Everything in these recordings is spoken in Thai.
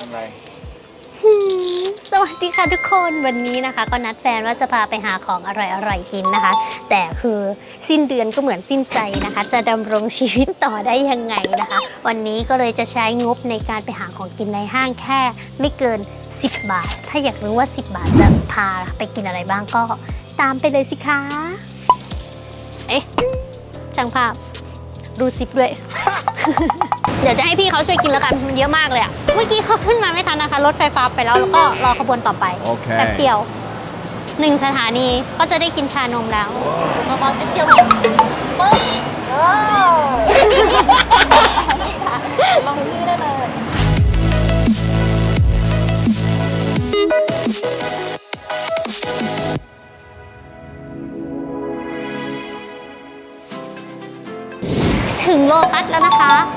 ทำไร สวัสดีค่ะทุกคนวันนี้นะคะ ก็นัดแฟนว่าจะพาไปหาของอร่อยๆกินนะคะ แต่คือสิ้นเดือนก็เหมือนสิ้นใจนะคะ จะดำรงชีวิตต่อได้ยังไงนะคะ วันนี้ก็เลยจะใช้งบในการไปหาของกินในห้างแค่ ไม่เกิน 10 บาท ถ้าอยากรู้ว่า 10 บาทจะพาไปกินอะไรบ้างก็ตามไปเลยสิคะเอ๊ะช่างภาพดูซิปด้วย เดี๋ยวจะให้พี่เขาช่วยกินแล้วกันมันเยอะมากเลยอะเมื่อกี้เขาขึ้นมาไม่ทันนะคะ รถไฟฟ้าไปแล้วแล้วก็รอขบวนต่อไปโอเค แป๊บเดียวหนึ่งสถานีก็จะได้กินชานมแล้วมาบอกจุ๊บจุ๊บปึ๊บลองชื่อได้เลย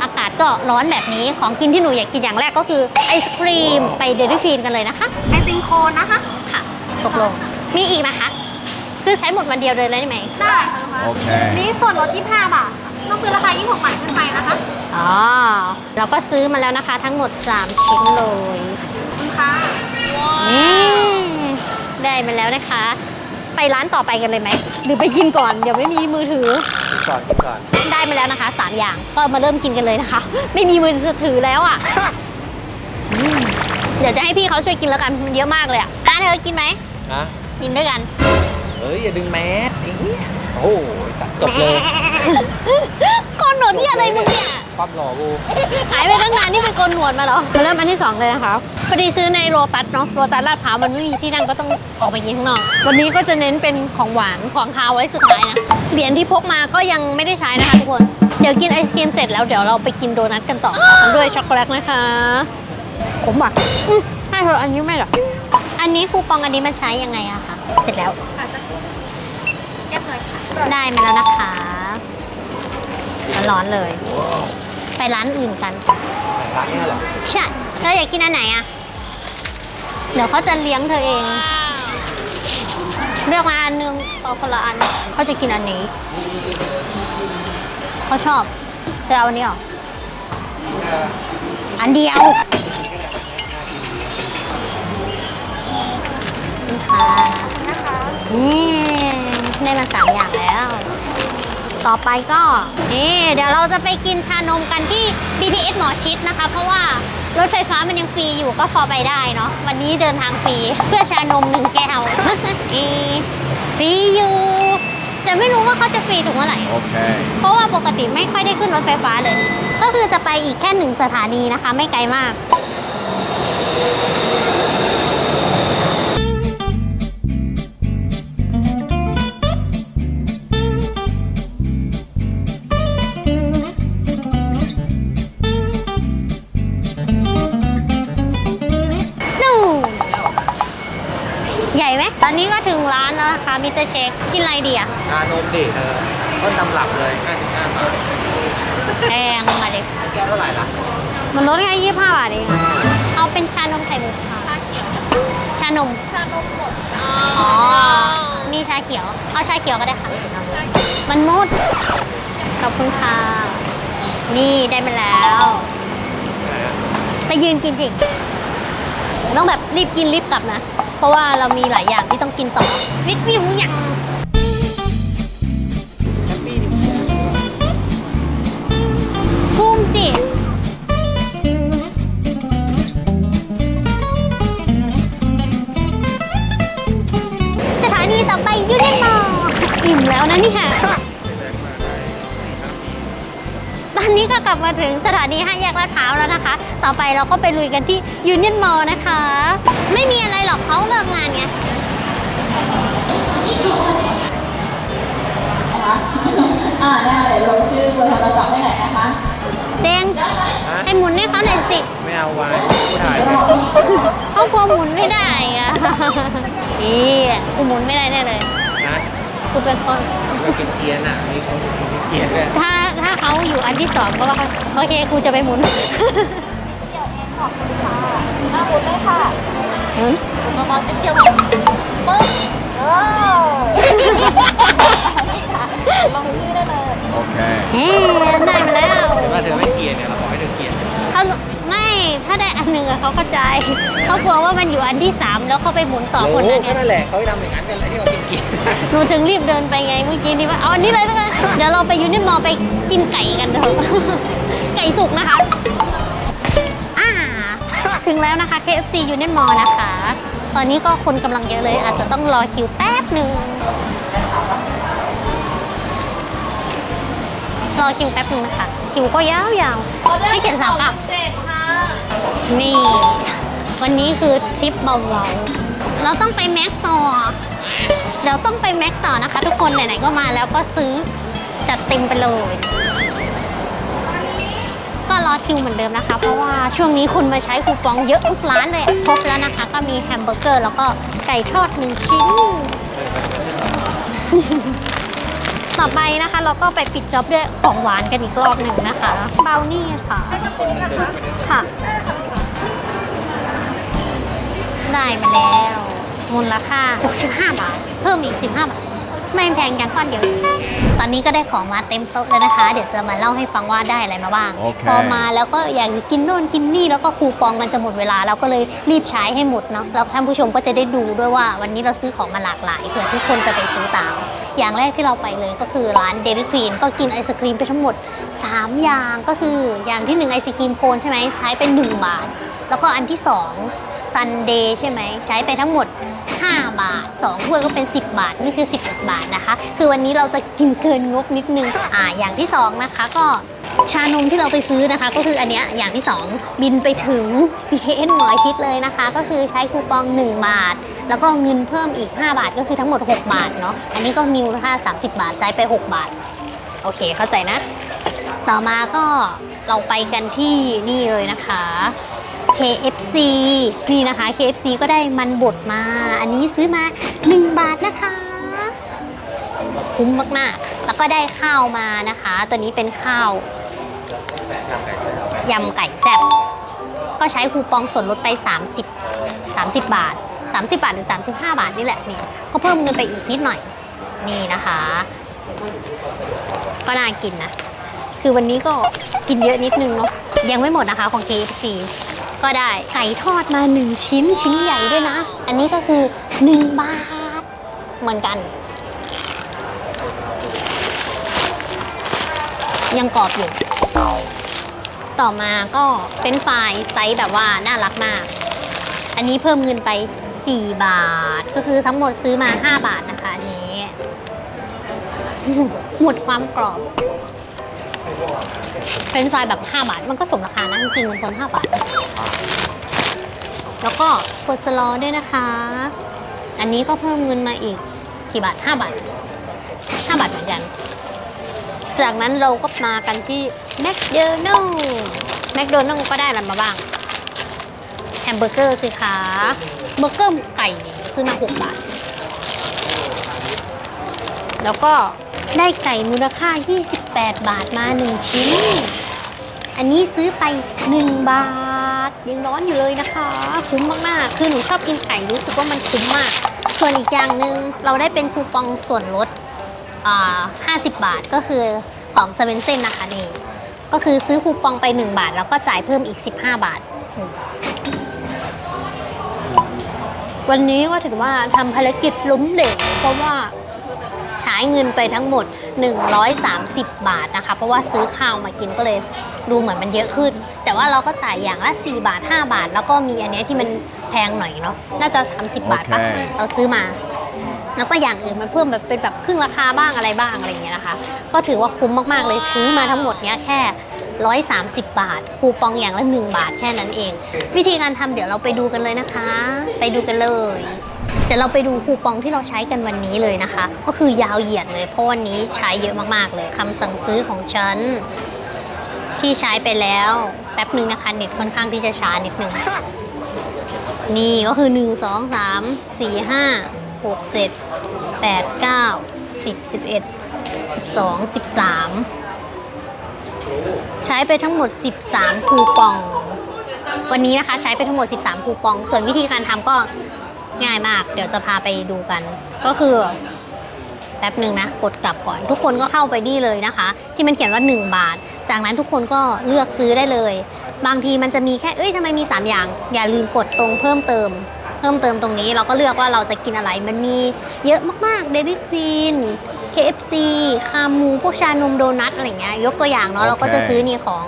อากาศก็ร้อนแบบนี้ของกินที่หนูอยากกินอย่างแรกก็คือไอศครีมไปเดลิฟีนกันเลยนะคะไอติมโคนนะคะ ค่ะตกลงมีอีกนะคะ คือใช้หมดวันเดียวเลยได้ไหมได้ค่ะลูกค้าโอเค นี่ส่วนลด25บาทต้องซื้อราคา26บาทขึ้นไปนะคะอ๋อเราก็ซื้อมาแล้วนะคะทั้งหมด 3 ชิ้นเลยคุณค่ะนี่ได้มาแล้วนะคะ ไปร้านต่อไปกันเลยไหมหรือไปกินก่อนเดี๋ยวไม่มีมือถือ ก่อนก่อน ได้มาแล้วนะคะ 3 อย่างก็มาเริ่มกินกันเลยนะคะ ไม่มีมือถือแล้วอะอืมเดี๋ยวจะให้พี่เขาช่วยกินแล้วกันมันเยอะมากเลยอะอะเธอกินไหมนะกินด้วยกัน เฮ้ย อย่าดึงแมสไอ้เหี้ยโอ้โหตัดจบเลยโกนหนวดที่อะไรมึงเนี่ย ความหล่อกูหายไปตั้งนานนี่ไปโกนหนวดมาเหรอมาเริ่มอันที่2เลยนะคะพอดีซื้อในโลตัสเนาะโลตัสลาดพร้าวมันไม่มีที่นั่งก็ต้องออกไปกินข้างนอก วันนี้ก็จะเน้นเป็นของหวานของคาวไว้สุดท้ายนะเหรียญที่พกมาก็ยังไม่ได้ใช้นะคะทุกคนเดี๋ยวกินไอศครีมเสร็จแล้วเดี๋ยวเราไปกินโดนัทกันต่อทำด้วยช็อกโกแลตนะคะผมอะอืมให้เธออันนี้ไม่หรออันนี้คูปองอันนี้มันใช้ยังไงอะคะเสร็จแล้วค่ะจะแก้เลยค่ะได้มาแล้วนะคะ ร้อนๆเลย ไปร้านอื่นกัน ร้านเนี้ยเหรอใช่เธออยากกินอันไหนอะเดี๋ยวเขาจะเลี้ยงเธอเอง เลือกมาอันนึงเอาคนละอันเขาจะกินอันนี้ เขาชอบ เธอเอาอันนี้เหรอ อันเดียวนี่ค่ะนะคะนี่ได้มาสามอย่างแล้ว ต่อไปก็นี่เดี๋ยวเราจะไปกินชานมกันที่ BTS หมอชิดนะคะ เพราะว่ารถไฟฟ้ามันยังฟรีอยู่ก็พอไปได้เนาะวันนี้เดินทางฟรีเพื่อชานมหนึ่งแก้วนี่ฟรีอยู่แต่ไม่รู้ว่าเขาจะฟรีถึงเมื่อไหร่ โอเค เพราะว่าปกติไม่ค่อยได้ขึ้นรถไฟฟ้าเลย ก็คือจะไปอีกแค่หนึ่งสถานีนะคะ ไม่ไกลมาก นนี้ก็ถึงร้านแล้วนะคะมิสเตอร์เชคกินอะไรดีอะชานมดิเธอต้นตำรับเลย 55 บาทแพงมาดิแก้วเท่าไหร่ล่ะ มันลดแค่ยี่ห้าบาทเองอะเอาเป็นชานมไข่มุกค่ะชาเขียว ชานม ชานมหมดอ๋อ มีชาเขียว เอาชาเขียวก็ได้ค่ะชาเขียวมันมุดขอบคุณค่ะนี่ได้มาแล้ว ไปยืนกินจริงต้องแบบรีบกินรีบกลับนะ เพราะว่าเรามีหลายอย่างที่ต้องกินต่อวิทวิวอย่าง มาถึงสถานีห้าแยกลาดพร้าวแล้วนะคะ ต่อไปเราก็ไปลุยกันที่ยูเนียนมอลนะคะ ไม่มีอะไรหรอกเขาเลิกงานไงอ่าได้เลยลงชื่อเบอร์โทรศัพท์ให้หน่อยนะคะเจงให้หมุนให้เขาหน่อยสิ ไม่เอาวายผู้ถ่ายไปเขากลัวหมุนไม่ได้อะนี่กูหมุนไม่ได้แน่เลย นะกูเป็นคนเรากินเกียร์น่ะมีคนกินเกียร์ด้วยถ้าถ้าเขาอยู่อันที่สองก็ว่าโอเคกูจะไปหมุนเดี๋ยวเองขอบคุณค่ะหน้าบุญเลยค่ะหมุนมาบอกจุ๊บเดียวปึ๊บเออลองชื่อได้เลยโอเคเฮ้ได้มาแล้วเห็นว่าเธอไม่เกียร์เนี่ยเราบอกให้เธอเกียร์เขา ไม่ถ้าได้อันหนึ่งอะเขาเข้าใจเขากลัวว่ามันอยู่อันที่สามแล้วเขาไปหมุนต่อคนนั้นก็ไง นั่นแหละเขาทำอย่างนั้นกันเลยที่เรากินกินหนูถึงรีบเดินไปไงเมื่อกี้นี้ว่าเอาอันนี้เลยแล้วกันเดี๋ยวเราไปยูนิตมอลไปกินไก่กันเถอะ ไก่สุกนะคะอ่าถึงแล้วนะคะ KFC Union Mall นะคะ ตอนนี้ก็คนกำลังเยอะเลย อาจจะต้องรอคิวแป๊บหนึ่งรอคิวแป๊บหนึงนะคะ คิวก็ยาวๆให้เขียนสามกับเจ็ดค่ะ นี่ วันนี้คือทริปเบาๆ เราต้องไปแม็กต่อ เดี๋ยวต้องไปแม็กต่อนะคะ ทุกคนไหนๆก็มาแล้วก็ซื้อจัดเต็มไปเลย ก็รอคิวเหมือนเดิมนะคะ เพราะว่าช่วงนี้คนมาใช้คูปองเยอะทุกร้านเลยครบแล้วนะคะ ก็มีแฮมเบอร์เกอร์ แล้วก็ไก่ทอดหนึ่งชิ้น ต่อไปนะคะ เราก็ไปปิดจ็อบด้วยของหวานกันอีกรอบหนึ่งนะคะเบลนี่ค่ะ ค่ะ ได้มาแล้ว มูลค่า 65 บาท เพิ่มอีก 15 บาท ไม่แพงอย่างก้อนเดียวตอนนี้ก็ได้ของมาเต็มโต๊ะแล้วนะคะ เดี๋ยวจะมาเล่าให้ฟังว่าได้อะไรมาบ้าง โอเค พอมาแล้วก็อยากจะกินโน่นกินนี่แล้วก็คูปองมันจะหมดเวลาเราก็เลยรีบใช้ให้หมดเนาะแล้วท่านผู้ชมก็จะได้ดูด้วยว่าวันนี้เราซื้อของมาหลากหลายเผื่อทุกคนจะไปซื้อตาม อย่างแรกที่เราไปเลยก็คือร้านเดลิควีนก็กินไอศครีมไปทั้งหมด 3 อย่างก็คืออย่างที่ 1 ไอศครีมโคนใช่ไหมใช้เป็น 1 บาท แล้วก็อันที่ 2 ซันเดย์ใช่ไหมใช้ไปทั้งหมด 5 บาท2ถ้วยก็เป็น 10 บาท นี่คือ11บาทนะคะ คือวันนี้เราจะกินเกินงบนิดนึงอ่าอย่างที่ 2 นะคะก็ชานมที่เราไปซื้อนะคะ ก็คืออันเนี้ยอย่างที่ 2 บินไปถึง BTS หมอชิดเลยนะคะ ก็คือใช้คูปอง 1 บาท แล้วก็เงินเพิ่มอีก 5 บาทก็คือทั้งหมด 6 บาทเนาะอันนี้ก็มีมูลค่า 30 บาทใช้ไป 6 บาท โอเคเข้าใจนะ ต่อมาก็เราไปกันที่นี่เลยนะคะ KFC นี่นะคะ KFC ก็ได้มันบดมา อันนี้ซื้อมา 1 บาทนะคะ คุ้มมากๆ แล้วก็ได้ข้าวมานะคะ ตัวนี้เป็นข้าวยำไก่แซ่บก็ใช้คูปองส่วนลดไป 30 30 บาท 30 บาทหรือ 35 บาทนี่แหละนี่ก็เพิ่มเงินไปอีกนิดหน่อย นี่นะคะ ก็น่ากินนะ คือวันนี้ก็กินเยอะนิดนึงเนาะยังไม่หมดนะคะของ KFC ก็ได้ ไก่ทอดมา 1 ชิ้นชิ้นใหญ่ด้วยนะ อันนี้ก็คือ 1 บาท เหมือนกัน ยังกรอบอยู่ ต่อมาก็เป็นไฟรายไซส์แบบว่าน่ารักมาก อันนี้เพิ่มเงินไป 4 บาท ก็คือทั้งหมดซื้อมา 5 บาทนะคะอันนี้ หมดความกรอบ เป็นไฟแบบ 5 บาท มันก็สมราคานะจริงๆมันคน5บาท แล้วก็กดสลอด้วยนะคะ อันนี้ก็เพิ่มเงินมาอีกกี่บาท 5 บาท 5 บาทเหมือนกัน จากนั้นเราก็มากันที่แมคโดนัลแมคโดนัลก็ได้อะไรมาบ้าง แฮมเบอร์เกอร์สิคะเบอร์เกอร์ไก่ซื้อมา 6 บาท แล้วก็ ได้ไก่มูลค่า 28 บาทมา 1 ชิ้น อันนี้ซื้อไป 1 บาท ยังร้อนอยู่เลยนะคะ คุ้มมากๆ คือหนูชอบกินไก่รู้สึกว่ามันคุ้มมาก ส่วนอีกอย่างหนึ่งเราได้เป็นคูปองส่วนลดอ่า50 บาทก็คือของเซเว่นเซนนะคะนี่ก็คือซื้อคูปองไป 1 บาท แล้วก็จ่ายเพิ่มอีก 15 บาท วันนี้ก็ถือว่าทำภารกิจล้มเหลวเพราะว่า เงินไปทั้งหมด 130 บาทนะคะ เพราะว่าซื้อข้าวมากินก็เลยดูเหมือนมันเยอะขึ้น แต่ว่าเราก็จ่ายอย่างละ 4 บาท 5 บาท แล้วก็มีอันเนี้ยที่มันแพงหน่อยเนาะน่าจะ 30 บาทปะโอเค เราซื้อมา แล้วก็อย่างอื่นมันเพิ่มแบบเป็นแบบครึ่งราคาบ้างอะไรบ้างอะไรอย่างเงี้ยนะคะ ก็ถือว่าคุ้มมากๆเลยซื้อมาทั้งหมดเนี้ยแค่ 130 บาท คูปองอย่างละ 1 บาทแค่นั้นเอง วิธีการทำเดี๋ยวเราไปดูกันเลยนะคะ ไปดูกันเลย เดี๋ยวเราไปดูคูปองที่เราใช้กันวันนี้เลยนะคะ ก็คือยาวเหยียดเลยเพราะวันนี้ใช้เยอะมากๆเลยคำสั่งซื้อของฉัน ที่ใช้ไปแล้วแป๊บหนึ่งนะคะเน็ตค่อนข้างที่จะช้านิดหนึ่งนี่ก็คือ 1 2 3 4 5 6 7 8 9 10 11 12 13 ใช้ไปทั้งหมด 13 คูปอง วันนี้นะคะใช้ไปทั้งหมด 13 คูปอง ส่วนวิธีการทำก็ ง่ายมาก เดี๋ยวจะพาไปดูกัน ก็คือแป๊บหนึ่งนะ กดกลับก่อน ทุกคนก็เข้าไปนี่เลยนะคะ ที่มันเขียนว่า 1 บาท จากนั้นทุกคนก็เลือกซื้อได้เลย บางทีมันจะมีแค่เอ้ยทำไมมี 3 อย่าง อย่าลืมกดตรงเพิ่มเติม เพิ่มเติมตรงนี้เราก็เลือกว่าเราจะกินอะไรมันมีเยอะมากๆ Dairy Queen KFC คามูพวกชานมโดนัทอะไรเงี้ยยกตัวอย่างเนาะเราก็จะซื้อนี่ของ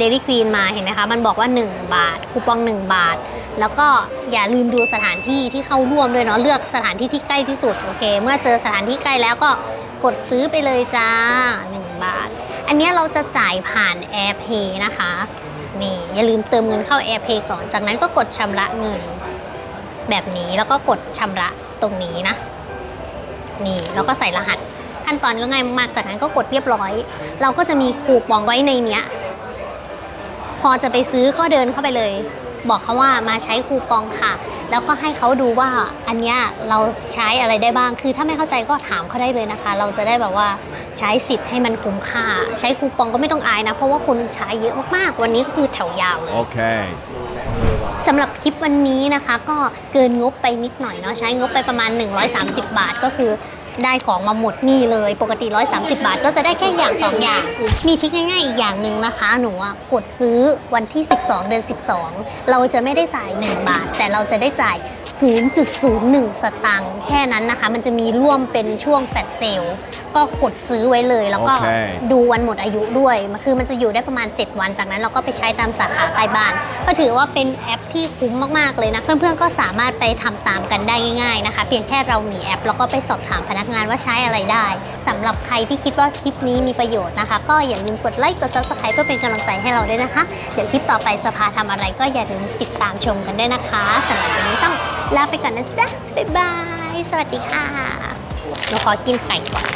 Dairy Queen มาเห็นไหมคะ มันบอกว่า 1 บาท คูปอง 1 บาท แล้วก็อย่าลืมดูสถานที่ที่เข้าร่วมด้วยเนาะเลือกสถานที่ที่ใกล้ที่สุดโอเค เมื่อเจอสถานที่ใกล้แล้วก็กดซื้อไปเลยจ้า 1 บาท อันนี้เราจะจ่ายผ่าน AirPay นะคะนี่อย่าลืมเติมเงินเข้า AirPay ก่อน จากนั้นก็กดชำระเงิน แบบนี้แล้วก็กดชำระตรงนี้นะ นี่แล้วก็ใส่รหัสขั้นตอนก็ง่ายมากจากนั้นก็กดเรียบร้อย เราก็จะมีคูปองไว้ในเนี้ย พอจะไปซื้อก็เดินเข้าไปเลย บอกเขาว่ามาใช้คูปองค่ะ แล้วก็ให้เขาดูว่าอันเนี้ยเราใช้อะไรได้บ้าง คือถ้าไม่เข้าใจก็ถามเขาได้เลยนะคะ เราจะได้แบบว่าใช้สิทธิ์ให้มันคุ้มค่า ใช้คูปองก็ไม่ต้องอายนะ เพราะว่าคนใช้เยอะมากๆ วันนี้คือแถวยาวเลย Okay. สำหรับคลิปวันนี้นะคะ ก็เกินงบไปนิดหน่อยเนาะใช้งบไปประมาณ 130 บาทก็คือ ได้ของมาหมดนี่เลย ปกติ 130 บาท ก็จะได้แค่อย่างสองอย่าง มีทิคง่ายๆอีกอย่างหนึ่งนะคะ หนูอะกดซื้อวันที่ 12 เดือน 12 เราจะไม่ได้จ่าย 1 บาท แต่เราจะได้จ่าย 0.01 สตังค์แค่นั้นนะคะ มันจะมีร่วมเป็นช่วงแฟลชเซลก็กดซื้อไว้เลย แล้วก็โอเคดูวันหมดอายุด้วยมันคือมันจะอยู่ได้ประมาณ 7 วันจากนั้นเราก็ไปใช้ตามสาขาใกล้บ้าน ก็ถือว่าเป็นแอปที่คุ้มมากๆเลยนะ เพื่อนๆก็สามารถไปทำตามกันได้ง่ายๆนะคะ เพียงแค่เรามีแอป แล้วก็ไปสอบถามพนักงานว่าใช้อะไรได้สำหรับใครที่คิดว่าคลิปนี้มีประโยชน์นะคะ ก็อย่าลืมกดไลค์กด subscribe เพื่อเป็นกำลังใจให้เราด้วยนะคะ เดี๋ยวคลิปต่อไปจะพาทำอะไรก็อย่าลืมติดตามชมกันด้วยนะคะสำหรับวันนี้ต้องลาไปก่อนนะจ๊ะ บ๊ายบาย สวัสดีค่ะหนูขอกินไก่ก่อน